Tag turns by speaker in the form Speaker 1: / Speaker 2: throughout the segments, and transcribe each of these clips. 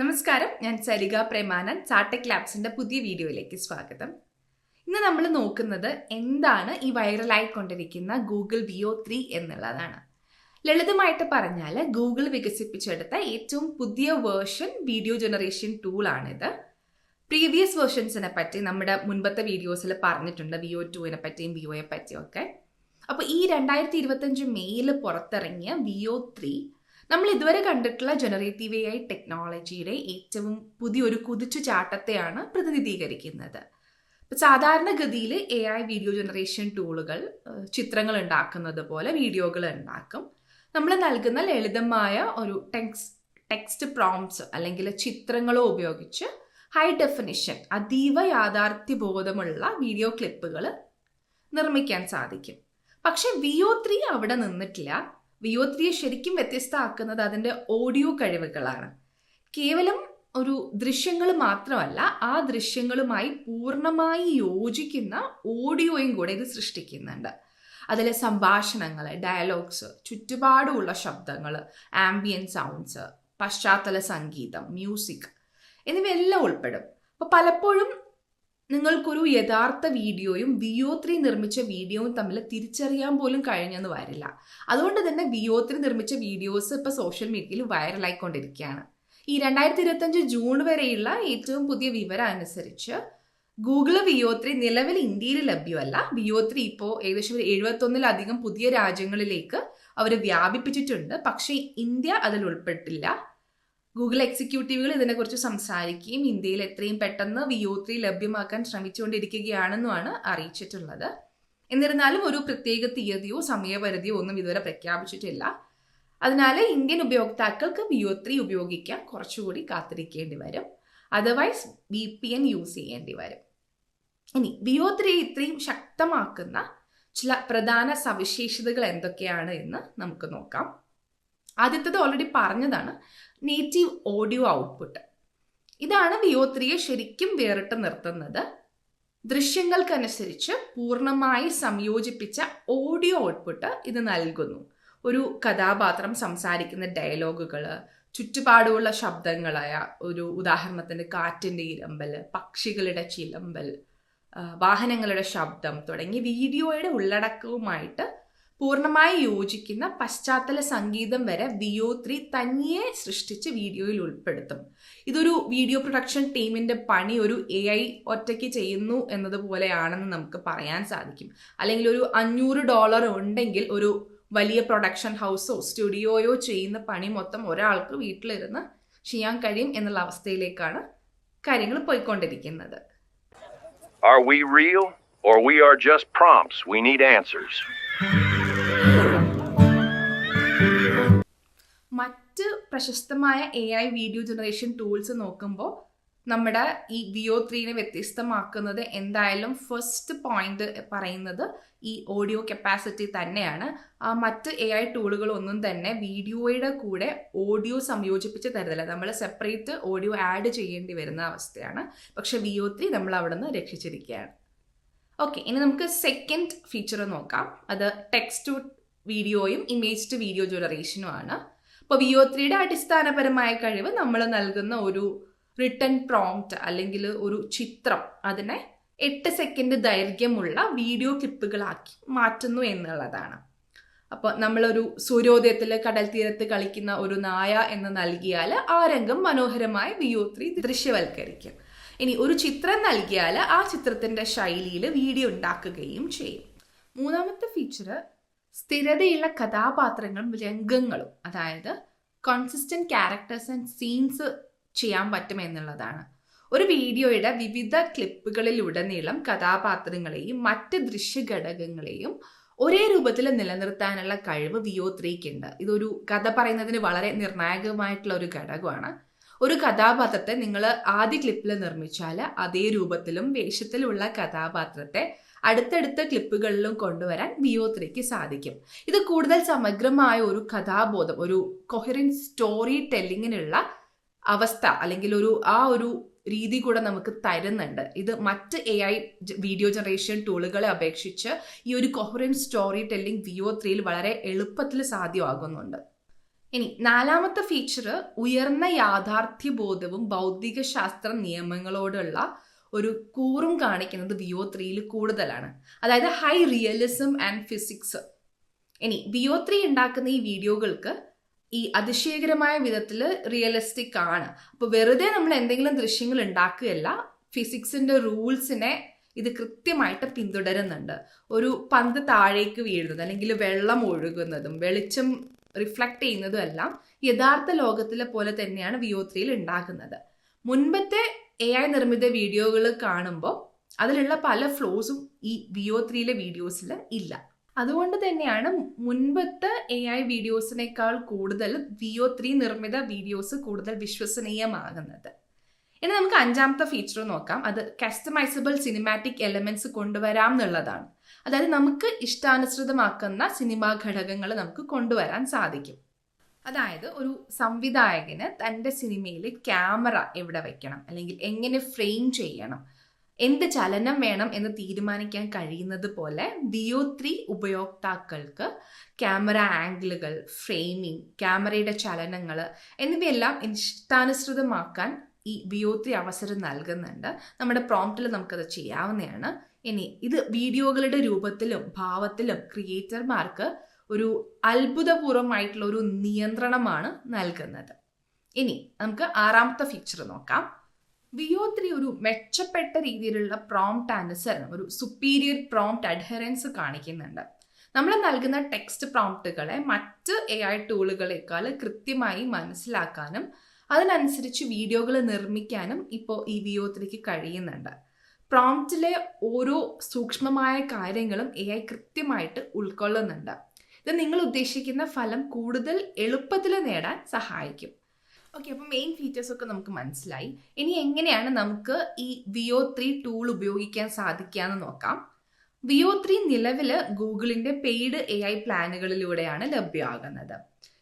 Speaker 1: നമസ്കാരം ഞാൻ സരിക പ്രേമാനൻ ചാട്ടക് ലാബ്സിന്റെ പുതിയ വീഡിയോയിലേക്ക് സ്വാഗതം. ഇന്ന് നമ്മൾ നോക്കുന്നത് എന്താണ് ഈ വൈറലായിക്കൊണ്ടിരിക്കുന്ന ഗൂഗിൾ വിഒ ത്രീ എന്നുള്ളതാണ്. ലളിതമായിട്ട് പറഞ്ഞാൽ ഗൂഗിൾ വികസിപ്പിച്ചെടുത്ത ഏറ്റവും പുതിയ വേർഷൻ വീഡിയോ ജനറേഷൻ ടൂളാണിത് പ്രീവിയസ് വേർഷൻസിനെ പറ്റി നമ്മുടെ മുൻപത്തെ വീഡിയോസിൽ പറഞ്ഞിട്ടുണ്ട് വിഒ ടുവിനെ പറ്റിയും വിഒയെ പറ്റിയും ഒക്കെ അപ്പോൾ ഈ രണ്ടായിരത്തി ഇരുപത്തഞ്ച് മെയ്യിൽ പുറത്തിറങ്ങിയ വിഒ ത്രീ നമ്മൾ ഇതുവരെ കണ്ടിട്ടുള്ള ജനറേറ്റീവ് എ ഐ ടെക്നോളജിയുടെ ഏറ്റവും പുതിയൊരു കുതിച്ചു ചാട്ടത്തെയാണ് പ്രതിനിധീകരിക്കുന്നത്. ഇപ്പൊ സാധാരണഗതിയിൽ എ ഐ വീഡിയോ ജനറേഷൻ ടൂളുകൾ ചിത്രങ്ങൾ ഉണ്ടാക്കുന്നത് പോലെ വീഡിയോകൾ ഉണ്ടാക്കും. നമ്മൾ നൽകുന്ന ലളിതമായ ഒരു ടെക്സ് ടെക്സ്റ്റ് പ്രോംസ് അല്ലെങ്കിൽ ചിത്രങ്ങളോ ഉപയോഗിച്ച് ഹൈ ഡെഫിനിഷൻ അതീവ യാഥാർത്ഥ്യബോധമുള്ള വീഡിയോ ക്ലിപ്പുകൾ നിർമ്മിക്കാൻ സാധിക്കും. പക്ഷെ ഒ ത്രീ അവിടെ നിന്നിട്ടില്ല. വിഒ ത്രീയെ ശരിക്കും വ്യത്യസ്തമാക്കുന്നത് അതിന്റെ ഓഡിയോ കഴിവുകളാണ്. കേവലം ഒരു ദൃശ്യങ്ങൾ മാത്രമല്ല ആ ദൃശ്യങ്ങളുമായി പൂർണമായി യോജിക്കുന്ന ഓഡിയോയും കൂടെ ഇത് സൃഷ്ടിക്കുന്നുണ്ട്. അതിലെ സംഭാഷണങ്ങൾ ഡയലോഗ്സ് ചുറ്റുപാടുമുള്ള ശബ്ദങ്ങൾ ആംബിയൻ സൗണ്ട്സ് പശ്ചാത്തല സംഗീതം മ്യൂസിക് എന്നിവയെല്ലാം ഉൾപ്പെടും. അപ്പോൾ പലപ്പോഴും നിങ്ങൾക്കൊരു യഥാർത്ഥ വീഡിയോയും വിഒ ത്രീ നിർമ്മിച്ച വീഡിയോയും തമ്മിൽ തിരിച്ചറിയാൻ പോലും കഴിഞ്ഞെന്ന് വരില്ല. അതുകൊണ്ട് തന്നെ വിഒ ത്രീ നിർമ്മിച്ച വീഡിയോസ് ഇപ്പോൾ സോഷ്യൽ മീഡിയയിൽ വൈറലായിക്കൊണ്ടിരിക്കുകയാണ് ഈ രണ്ടായിരത്തി ഇരുപത്തഞ്ച് ജൂൺ വരെയുള്ള ഏറ്റവും പുതിയ വിവരം അനുസരിച്ച് ഗൂഗിൾ ഒ ത്രീ നിലവിൽ ഇന്ത്യയിൽ ലഭ്യമല്ല. വിഒ ത്രീ ഇപ്പോൾ ഏകദേശം ഒരു എഴുപത്തൊന്നിലധികം പുതിയ രാജ്യങ്ങളിലേക്ക് അവർ വ്യാപിപ്പിച്ചിട്ടുണ്ട്. പക്ഷേ ഇന്ത്യ അതിൽ ഉൾപ്പെട്ടില്ല. ഗൂഗിൾ എക്സിക്യൂട്ടീവുകൾ ഇതിനെക്കുറിച്ച് സംസാരിക്കുകയും ഇന്ത്യയിൽ എത്രയും പെട്ടെന്ന് വി ഒ ത്രീ ലഭ്യമാക്കാൻ ശ്രമിച്ചുകൊണ്ടിരിക്കുകയാണെന്നുമാണ് അറിയിച്ചിട്ടുള്ളത്. എന്നിരുന്നാലും ഒരു പ്രത്യേക തീയതിയോ സമയപരിധിയോ ഒന്നും ഇതുവരെ പ്രഖ്യാപിച്ചിട്ടില്ല. അതിനാൽ ഇന്ത്യൻ ഉപയോക്താക്കൾക്ക് വി ഒ ത്രീ ഉപയോഗിക്കാൻ കുറച്ചുകൂടി കാത്തിരിക്കേണ്ടി വരും. Otherwise V P N use ചെയ്യേണ്ടി വരും. ഇനി വി ഒ ത്രീ ഇത്രയും ശക്തമാക്കുന്ന ചില പ്രധാന സവിശേഷതകൾ എന്തൊക്കെയാണ് എന്ന് നമുക്ക് നോക്കാം. ആദ്യത്തത് ഓൾറെഡി പറഞ്ഞതാണ്. നേറ്റീവ് ഓഡിയോ ഔട്ട്പുട്ട് ഇതാണ് വിഒ ത്രീയെ ശരിക്കും വേറിട്ട് നിർത്തുന്നത്. ദൃശ്യങ്ങൾക്കനുസരിച്ച് പൂർണമായി സംയോജിപ്പിച്ച ഓഡിയോ ഔട്ട്പുട്ട് ഇത് നൽകുന്നു. ഒരു കഥാപാത്രം സംസാരിക്കുന്ന ഡയലോഗുകൾ ചുറ്റുപാടുമുള്ള ശബ്ദങ്ങളായ ഒരു ഉദാഹരണത്തിന് കാറ്റിന്റെ ഇരമ്പൽ പക്ഷികളുടെ ചിലമ്പൽ വാഹനങ്ങളുടെ ശബ്ദം തുടങ്ങി വീഡിയോയുടെ ഉള്ളടക്കവുമായിട്ട് പൂർണമായി യോജിക്കുന്ന പശ്ചാത്തല സംഗീതം വരെ വിയോ ത്രീ തനിയെ സൃഷ്ടിച്ച് വീഡിയോയിൽ ഉൾപ്പെടുത്തും ഇതൊരു വീഡിയോ പ്രൊഡക്ഷൻ ടീമിന്റെ പണി ഒരു എ ഐ ഒറ്റയ്ക്ക് ചെയ്യുന്നു എന്നതുപോലെയാണെന്ന് നമുക്ക് പറയാൻ സാധിക്കും അല്ലെങ്കിൽ ഒരു അഞ്ഞൂറ് ഡോളർ ഉണ്ടെങ്കിൽ ഒരു വലിയ പ്രൊഡക്ഷൻ ഹൗസോ സ്റ്റുഡിയോയോ ചെയ്യുന്ന പണി മൊത്തം ഒരാൾക്ക് വീട്ടിലിരുന്ന് ചെയ്യാൻ കഴിയും എന്നുള്ള അവസ്ഥയിലേക്കാണ് കാര്യങ്ങൾ പോയിക്കൊണ്ടിരിക്കുന്നത്
Speaker 2: Are we real or we are just prompts? We need answers.
Speaker 1: മറ്റ് പ്രശസ്തമായ A I video generation tools നോക്കുമ്പോൾ നമ്മുടെ ഈ വിയോ ത്രീനെ വ്യത്യസ്തമാക്കുന്നത് എന്തായാലും ഫസ്റ്റ് പോയിന്റ് പറയുന്നത് ഈ ഓഡിയോ കപ്പാസിറ്റി തന്നെയാണ്. മറ്റ് എ ഐ ടൂളുകളൊന്നും തന്നെ വീഡിയോയുടെ കൂടെ ഓഡിയോ സംയോജിപ്പിച്ച് തരുന്നില്ല നമ്മൾ സെപ്പറേറ്റ് ഓഡിയോ ആഡ് ചെയ്യേണ്ടി വരുന്ന അവസ്ഥയാണ്. പക്ഷെ വിയോ ത്രീ നമ്മൾ അവിടെ നിന്ന് രക്ഷിച്ചിരിക്കുകയാണ്. ഓക്കെ ഇനി നമുക്ക് സെക്കൻഡ് ഫീച്ചർ നോക്കാം. അത് ടെക്സ്റ്റ് ടു വീഡിയോയും ഇമേജ് ടു വീഡിയോ ജനറേഷനും ആണ്. അപ്പോൾ ഒ ത്രീയുടെ അടിസ്ഥാനപരമായ കഴിവ് നമ്മൾ നൽകുന്ന ഒരു റിട്ടൺ പ്രോംപ്റ്റ് അല്ലെങ്കിൽ ഒരു ചിത്രം അതിനെ എട്ട് സെക്കൻഡ് ദൈർഘ്യമുള്ള വീഡിയോ ക്ലിപ്പുകളാക്കി മാറ്റുന്നു എന്നുള്ളതാണ്. അപ്പോൾ നമ്മളൊരു സൂര്യോദയത്തിൽ കടൽ തീരത്ത് കളിക്കുന്ന ഒരു നായ എന്ന് നൽകിയാൽ ആ രംഗം മനോഹരമായി വിഒ ത്രീ ദൃശ്യവൽക്കരിക്കും. ഇനി ഒരു ചിത്രം നൽകിയാൽ ആ ചിത്രത്തിന്റെ ശൈലിയിൽ വീഡിയോ ഉണ്ടാക്കുകയും ചെയ്യും. മൂന്നാമത്തെ ഫീച്ചർ സ്ഥിരതയുള്ള കഥാപാത്രങ്ങളും രംഗങ്ങളും. അതായത് കോൺസിസ്റ്റന്റ് ക്യാരക്ടേഴ്സ് ആൻഡ് സീൻസ് ചെയ്യാൻ പറ്റും എന്നുള്ളതാണ്. ഒരു വീഡിയോയുടെ വിവിധ ക്ലിപ്പുകളിലുടനീളം കഥാപാത്രങ്ങളെയും മറ്റ് ദൃശ്യഘടകങ്ങളെയും ഒരേ രൂപത്തിൽ നിലനിർത്താനുള്ള കഴിവ് വിഒ ത്രീക്കുണ്ട് ഇതൊരു കഥ പറയുന്നതിന് വളരെ നിർണായകമായിട്ടുള്ള ഒരു ഘടകമാണ്. ഒരു കഥാപാത്രത്തെ നിങ്ങൾ ആദ്യ ക്ലിപ്പിൽ നിർമ്മിച്ചാൽ അതേ രൂപത്തിലും വേഷത്തിലുള്ള കഥാപാത്രത്തെ അടുത്തടുത്ത ക്ലിപ്പുകളിലും കൊണ്ടുവരാൻ വിയോത്രയ്ക്ക് സാധിക്കും. ഇത് കൂടുതൽ സമഗ്രമായ ഒരു കഥാബോധം ഒരു കൊഹറിൻ സ്റ്റോറി ടെല്ലിങ്ങിനുള്ള അവസ്ഥ അല്ലെങ്കിൽ ഒരു ആ ഒരു രീതി കൂടെ നമുക്ക് തരുന്നുണ്ട്. ഇത് മറ്റ് എ ഐ വീഡിയോ ജനറേഷൻ ടൂളുകളെ അപേക്ഷിച്ച് ഈ ഒരു കൊഹറിൻ സ്റ്റോറി ടെല്ലിംഗ് വിയോ ത്രീയിൽ വളരെ എളുപ്പത്തിൽ സാധ്യമാകുന്നുണ്ട്. ഇനി നാലാമത്തെ ഫീച്ചർ ഉയർന്ന യാഥാർത്ഥ്യ ബോധവും ഭൗതിക ശാസ്ത്ര നിയമങ്ങളോടുള്ള ഒരു കൂറും കാണിക്കുന്നത് വിയോ ത്രീയിൽ കൂടുതലാണ്. അതായത് ഹൈ റിയലിസം ആൻഡ് ഫിസിക്സ് ഇനി വിയോ ത്രീ ഉണ്ടാക്കുന്ന ഈ വീഡിയോകൾക്ക് ഈ അതിശയകരമായ വിധത്തിൽ റിയലിസ്റ്റിക് ആണ്. അപ്പോൾ വെറുതെ നമ്മൾ എന്തെങ്കിലും ദൃശ്യങ്ങൾ ഉണ്ടാക്കുകയല്ല ഫിസിക്സിന്റെ റൂൾസിനെ ഇത് കൃത്യമായിട്ട് പിന്തുടരുന്നുണ്ട്. ഒരു പന്ത് താഴേക്ക് വീഴുന്നത് അല്ലെങ്കിൽ വെള്ളം ഒഴുകുന്നതും വെളിച്ചം റിഫ്ലക്ട് ചെയ്യുന്നതും എല്ലാം യഥാർത്ഥ ലോകത്തിലെ പോലെ തന്നെയാണ് വിയോ ത്രീയിൽ ഉണ്ടാക്കുന്നത് മുൻപത്തെ എ ഐ നിർമ്മിത വീഡിയോകൾ കാണുമ്പോൾ അതിലുള്ള പല ഫ്ലോസും ഈ വിയോ ത്രീയിലെ വീഡിയോസിൽ ഇല്ല. അതുകൊണ്ട് തന്നെയാണ് മുൻപത്തെ എ ഐ വീഡിയോസിനേക്കാൾ കൂടുതൽ വിയോ ത്രീ നിർമ്മിത വീഡിയോസ് കൂടുതൽ വിശ്വസനീയമാകുന്നത്. ഇനി നമുക്ക് അഞ്ചാമത്തെ ഫീച്ചർ നോക്കാം. അത് കസ്റ്റമൈസബിൾ സിനിമാറ്റിക് എലമെന്റ്സ് കൊണ്ടുവരാം എന്നുള്ളതാണ്. അതായത് നമുക്ക് ഇഷ്ടാനുസൃതമാക്കുന്ന സിനിമാ ഘടകങ്ങൾ നമുക്ക് കൊണ്ടുവരാൻ സാധിക്കും. അതായത് ഒരു സംവിധായകന് തന്റെ സിനിമയിൽ ക്യാമറ എവിടെ വെക്കണം? അല്ലെങ്കിൽ എങ്ങനെ ഫ്രെയിം ചെയ്യണം? എന്ത് ചലനം വേണം എന്ന് തീരുമാനിക്കാൻ കഴിയുന്നത് പോലെ വിയോ ത്രീ ഉപയോക്താക്കൾക്ക് ക്യാമറ ആംഗിളുകൾ ഫ്രെയിമിംഗ് ക്യാമറയുടെ ചലനങ്ങൾ എന്നിവയെല്ലാം ഇഷ്ടാനുസൃതമാക്കാൻ ഈ വിയോ ത്രീ അവസരം നൽകുന്നുണ്ട്. നമ്മുടെ പ്രോംപ്റ്റിൽ നമുക്കത് ചെയ്യാവുന്നതാണ്. ഇനി ഇത് വീഡിയോകളുടെ രൂപത്തിലും ഭാവത്തിലും ക്രിയേറ്റർമാർക്ക് ഒരു അത്ഭുതപൂർവമായിട്ടുള്ള ഒരു നിയന്ത്രണമാണ് നൽകുന്നത്. ഇനി നമുക്ക് ആറാമത്തെ ഫീച്ചർ നോക്കാം. വിയോ ത്രീ ഒരു മെച്ചപ്പെട്ട രീതിയിലുള്ള പ്രോംപ്റ്റ് അനുസരണം ഒരു സുപ്പീരിയർ പ്രോംപ്റ്റ് അഡ്ഹറൻസ് കാണിക്കുന്നുണ്ട്. നമ്മൾ നൽകുന്ന ടെക്സ്റ്റ് പ്രോംപ്റ്റുകളെ മറ്റ് എ ഐ ടൂളുകളെക്കാൾ കൃത്യമായി മനസ്സിലാക്കാനും അതിനനുസരിച്ച് വീഡിയോകൾ നിർമ്മിക്കാനും ഇപ്പോൾ ഈ വിയോ ത്രീക്ക് കഴിയുന്നുണ്ട്. പ്രോംപ്റ്റിലെ ഓരോ സൂക്ഷ്മമായ കാര്യങ്ങളും എ ഐ കൃത്യമായിട്ട് ഉൾക്കൊള്ളുന്നുണ്ട്. ഇത് നിങ്ങൾ ഉദ്ദേശിക്കുന്ന ഫലം കൂടുതൽ എളുപ്പത്തിൽ നേടാൻ സഹായിക്കും. ഓക്കെ അപ്പോൾ മെയിൻ ഫീച്ചേഴ്സ് ഒക്കെ നമുക്ക് മനസ്സിലായി. ഇനി എങ്ങനെയാണ് നമുക്ക് ഈ വിയോ ത്രീ ടൂൾ ഉപയോഗിക്കാൻ സാധിക്കുക എന്ന് നോക്കാം വിയോ ത്രീ നിലവിൽ ഗൂഗിളിന്റെ പെയ്ഡ് എ ഐ പ്ലാനുകളിലൂടെയാണ് ലഭ്യമാകുന്നത്.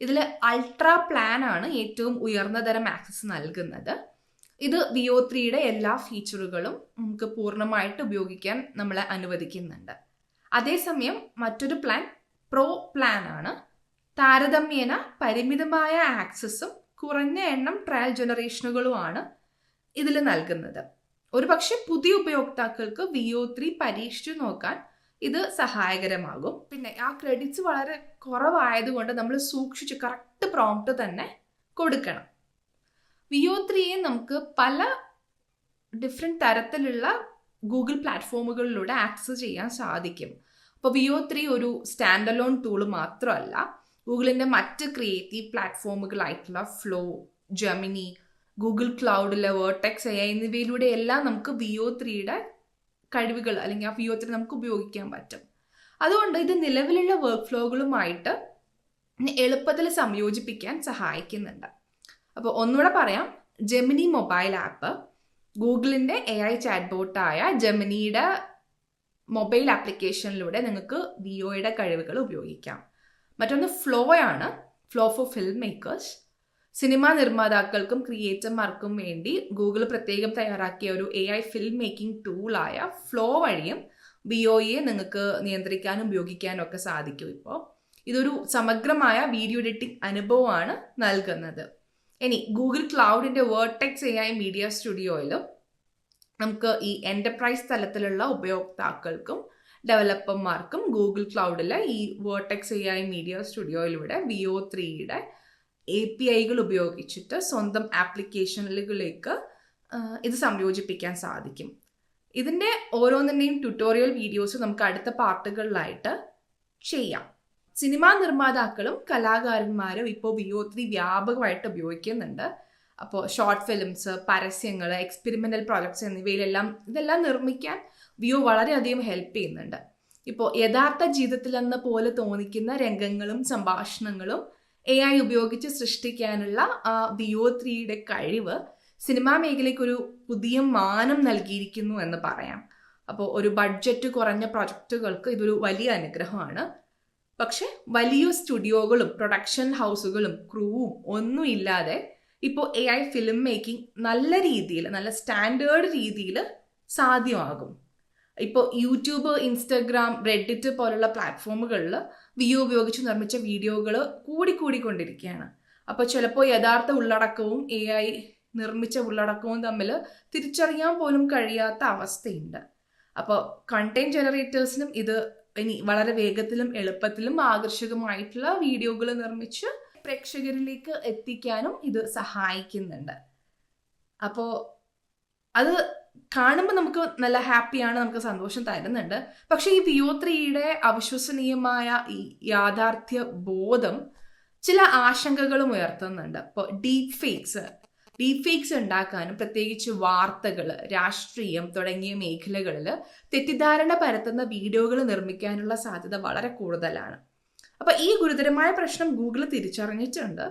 Speaker 1: ഇതിൽ അൾട്രാ പ്ലാൻ ആണ് ഏറ്റവും ഉയർന്ന തരം ആക്സസ് നൽകുന്നത്. ഇത് വിയോ ത്രീയുടെ എല്ലാ ഫീച്ചറുകളും നമുക്ക് പൂർണമായിട്ട് ഉപയോഗിക്കാൻ നമ്മളെ അനുവദിക്കുന്നുണ്ട്. അതേസമയം മറ്റൊരു പ്ലാൻ പ്രോ പ്ലാൻ ആണ്. താരതമ്യേന പരിമിതമായ ആക്സസും കുറഞ്ഞ എണ്ണം ട്രയൽ ജനറേഷനുകളുമാണ് ഇതിൽ നൽകുന്നത്. ഒരു പക്ഷെ പുതിയ ഉപയോക്താക്കൾക്ക് വിഒ ത്രീ പരീക്ഷിച്ചു നോക്കാൻ ഇത് സഹായകരമാകും. പിന്നെ ആ ക്രെഡിറ്റ്സ് വളരെ കുറവായതുകൊണ്ട് നമ്മൾ സൂക്ഷിച്ച് കറക്റ്റ് പ്രോംപ്റ്റ് തന്നെ കൊടുക്കണം. വിഒ ത്രീയെ നമുക്ക് പല ഡിഫറെന്റ് തരത്തിലുള്ള ഗൂഗിൾ പ്ലാറ്റ്ഫോമുകളിലൂടെ ആക്സസ് ചെയ്യാൻ സാധിക്കും. അപ്പോൾ വിഒ ത്രീ ഒരു സ്റ്റാൻഡ് അലോൺ ടൂൾ മാത്രമല്ല ഗൂഗിളിന്റെ മറ്റ് ക്രിയേറ്റീവ് പ്ലാറ്റ്ഫോമുകളായിട്ടുള്ള ഫ്ലോ ജെമിനി ഗൂഗിൾ ക്ലൗഡിലെ വേർട്ടെക്സ് എ എന്നിവയിലൂടെ എല്ലാം നമുക്ക് വിഒ ത്രീയുടെ കഴിവുകൾ അല്ലെങ്കിൽ ആ വിഒ ത്രീ നമുക്ക് ഉപയോഗിക്കാൻ പറ്റും. അതുകൊണ്ട് ഇത് നിലവിലുള്ള വർക്ക് ഫ്ലോകളുമായിട്ട് എളുപ്പത്തിൽ സംയോജിപ്പിക്കാൻ സഹായിക്കുന്നുണ്ട്. അപ്പോൾ ഒന്നുകൂടെ പറയാം. ജെമിനി മൊബൈൽ ആപ്പ് ഗൂഗിളിന്റെ എ ഐ ചാറ്റ് ബോട്ടായ ജെമിനിയുടെ മൊബൈൽ ആപ്ലിക്കേഷനിലൂടെ നിങ്ങൾക്ക് വിയോയുടെ കഴിവുകൾ ഉപയോഗിക്കാം. മറ്റൊന്ന് ഫ്ലോ ആണ്. Flow for film makers cinema നിർമ്മാതാക്കൾക്കും ക്രിയേറ്റർമാർക്കും വേണ്ടി ഗൂഗിൾ പ്രത്യേകം തയ്യാറാക്കിയ ഒരു എ ഐ ഫിൽം മേക്കിംഗ് ടൂളായ ഫ്ലോ വഴിയും വിയോയെ നിങ്ങൾക്ക് നിയന്ത്രിക്കാനും ഉപയോഗിക്കാനും ഒക്കെ സാധിക്കും ഇപ്പോൾ. ഇതൊരു സമഗ്രമായ വീഡിയോ എഡിറ്റിംഗ് അനുഭവമാണ് നൽകുന്നത്. ഇനി ഗൂഗിൾ ക്ലൗഡിന്റെ വേർട്ടെക്സ് എ ഐ മീഡിയ സ്റ്റുഡിയോയിലും നമുക്ക് ഈ എന്റർപ്രൈസ് തലത്തിലുള്ള ഉപയോക്താക്കൾക്കും ഡെവലപ്പർമാർക്കും ഗൂഗിൾ ക്ലൗഡിലെ ഈ വേർട്ടെക്സ് എ ഐ മീഡിയ സ്റ്റുഡിയോയിലൂടെ വി ഒ ത്രീയുടെ എ പി ഐകൾ ഉപയോഗിച്ചിട്ട് സ്വന്തം ആപ്ലിക്കേഷനുകളിലേക്ക് ഇത് സംയോജിപ്പിക്കാൻ സാധിക്കും. ഇതിന്റെ ഓരോന്നിന്റെയും ട്യൂട്ടോറിയൽ വീഡിയോസ് നമുക്ക് അടുത്ത പാർട്ടുകളിലായിട്ട് ചെയ്യാം. സിനിമാ നിർമ്മാതാക്കളും കലാകാരന്മാരും ഇപ്പോൾ വി ഒ ത്രീ വ്യാപകമായിട്ട് ഉപയോഗിക്കുന്നുണ്ട്. അപ്പോൾ ഷോർട്ട് ഫിലിംസ് പരസ്യങ്ങൾ എക്സ്പെരിമെന്റൽ പ്രോജക്ട്സ് എന്നിവയിലെല്ലാം ഇതെല്ലാം നിർമ്മിക്കാൻ വിയോ വളരെയധികം ഹെൽപ്പ് ചെയ്യുന്നുണ്ട്. ഇപ്പോൾ യഥാർത്ഥ ജീവിതത്തിൽ എന്ന പോലെ തോന്നിക്കുന്ന രംഗങ്ങളും സംഭാഷണങ്ങളും എ ഐ ഉപയോഗിച്ച് സൃഷ്ടിക്കാനുള്ള വിയോ ത്രീയുടെ കഴിവ് സിനിമാ മേഖലയ്ക്ക് ഒരു പുതിയ മാനം നൽകിയിരിക്കുന്നു എന്ന് പറയാം. അപ്പോൾ ഒരു ബഡ്ജറ്റ് കുറഞ്ഞ പ്രൊജക്റ്റുകൾക്ക് ഇതൊരു വലിയ അനുഗ്രഹമാണ്. പക്ഷെ വലിയ സ്റ്റുഡിയോകളും പ്രൊഡക്ഷൻ ഹൗസുകളും ക്രൂവും ഒന്നും ഇല്ലാതെ ഇപ്പോൾ എ ഐ ഫിലിം മേക്കിംഗ് നല്ല രീതിയിൽ നല്ല സ്റ്റാൻഡേർഡ് രീതിയിൽ സാധ്യമാകും. ഇപ്പോൾ യൂട്യൂബ് ഇൻസ്റ്റഗ്രാം റെഡിറ്റ് പോലുള്ള പ്ലാറ്റ്ഫോമുകളിൽ വിയോ ഉപയോഗിച്ച് നിർമ്മിച്ച വീഡിയോകൾ കൂടിക്കൂടിക്കൊണ്ടിരിക്കുകയാണ്. അപ്പോൾ ചിലപ്പോൾ യഥാർത്ഥ ഉള്ളടക്കവും എ ഐ നിർമ്മിച്ച ഉള്ളടക്കവും തമ്മിൽ തിരിച്ചറിയാൻ പോലും കഴിയാത്ത അവസ്ഥയുണ്ട്. അപ്പോൾ കണ്ടന്റ് ജനറേറ്റേഴ്സിനും ഇത് ഇനി വളരെ വേഗത്തിലും എളുപ്പത്തിലും ആകർഷകമായിട്ടുള്ള വീഡിയോകൾ നിർമ്മിച്ച് പ്രേക്ഷകരിലേക്ക് എത്തിക്കാനും ഇത് സഹായിക്കുന്നുണ്ട്. അപ്പോൾ അത് കാണുമ്പോൾ നമുക്ക് നല്ല ഹാപ്പിയാണ് നമുക്ക് സന്തോഷം തരുന്നുണ്ട്. പക്ഷെ ഈ വിയോ ത്രീയുടെ അവിശ്വസനീയമായ ഈ യാഥാർത്ഥ്യ ബോധം ചില ആശങ്കകളും ഉയർത്തുന്നുണ്ട്. ഇപ്പോൾ ഡീപ് ഫേക്സ് ഡീപ് ഫേക്സ് ഉണ്ടാക്കാനും പ്രത്യേകിച്ച് വാർത്തകൾ രാഷ്ട്രീയം തുടങ്ങിയ മേഖലകളിൽ തെറ്റിദ്ധാരണ പരത്തുന്ന വീഡിയോകൾ നിർമ്മിക്കാനുള്ള സാധ്യത വളരെ കൂടുതലാണ്. അപ്പോൾ ഈ ഗുരുതരമായ പ്രശ്നം ഗൂഗിൾ തിരിച്ചറിഞ്ഞിട്ടുണ്ട്.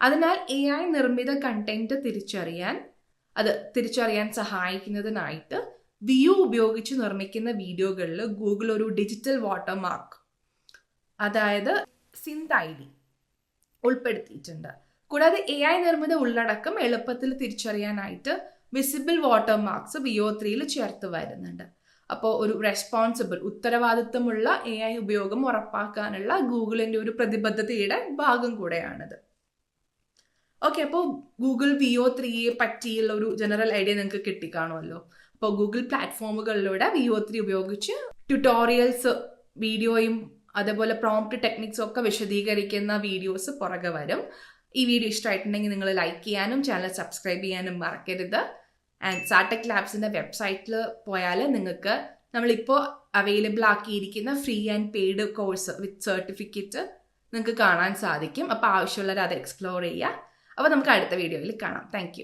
Speaker 1: അതിനാൽ എ ഐ നിർമ്മിത കണ്ടന്റ് തിരിച്ചറിയാൻ അത് തിരിച്ചറിയാൻ സഹായിക്കുന്നതിനായിട്ട് വ്യൂ ഉപയോഗിച്ച് നിർമ്മിക്കുന്ന വീഡിയോകളിൽ ഗൂഗിൾ ഒരു ഡിജിറ്റൽ വാട്ടർമാർക്ക് അതായത് സിന്ത് ഐ ഡി ഉൾപ്പെടുത്തിയിട്ടുണ്ട്. കൂടാതെ എ ഐ നിർമ്മിത ഉള്ളടക്കം എളുപ്പത്തിൽ തിരിച്ചറിയാനായിട്ട് visible water marks V O ത്രീയിൽ ചേർത്ത് വരുന്നുണ്ട്. അപ്പോൾ ഒരു റെസ്പോൺസിബിൾ ഉത്തരവാദിത്വമുള്ള എ ഐ ഉപയോഗം ഉറപ്പാക്കാനുള്ള ഗൂഗിളിന്റെ ഒരു പ്രതിബദ്ധതയുടെ ഭാഗം കൂടെയാണിത്. ഓക്കെ അപ്പോൾ ഗൂഗിൾ വി ഒ ത്രീയെ പറ്റിയുള്ള ഒരു ജനറൽ ഐഡിയ നിങ്ങൾക്ക് കിട്ടിക്കാണുമല്ലോ. അപ്പോൾ ഗൂഗിൾ പ്ലാറ്റ്ഫോമുകളിലൂടെ വി ഒ ത്രീ ഉപയോഗിച്ച് ട്യൂട്ടോറിയൽസ് വീഡിയോയും അതേപോലെ പ്രോംപ്റ്റ് ടെക്നിക്സും ഒക്കെ വിശദീകരിക്കുന്ന വീഡിയോസ് പുറകെ വരും. ഈ വീഡിയോ ഇഷ്ടമായിട്ടുണ്ടെങ്കിൽ നിങ്ങൾ ലൈക്ക് ചെയ്യാനും ചാനൽ സബ്സ്ക്രൈബ് ചെയ്യാനും മറക്കരുത്. ആൻഡ് സാടെക് ലാബ്സിന്റെ വെബ്സൈറ്റിൽ പോയാൽ നിങ്ങൾക്ക് നമ്മളിപ്പോൾ available ആക്കിയിരിക്കുന്ന free and paid course with certificate നിങ്ങൾക്ക് കാണാൻ സാധിക്കും. അപ്പോൾ ആവശ്യമുള്ളവർ അത് എക്സ്പ്ലോർ ചെയ്യുക. അപ്പോൾ നമുക്ക് അടുത്ത വീഡിയോയിൽ കാണാം. താങ്ക്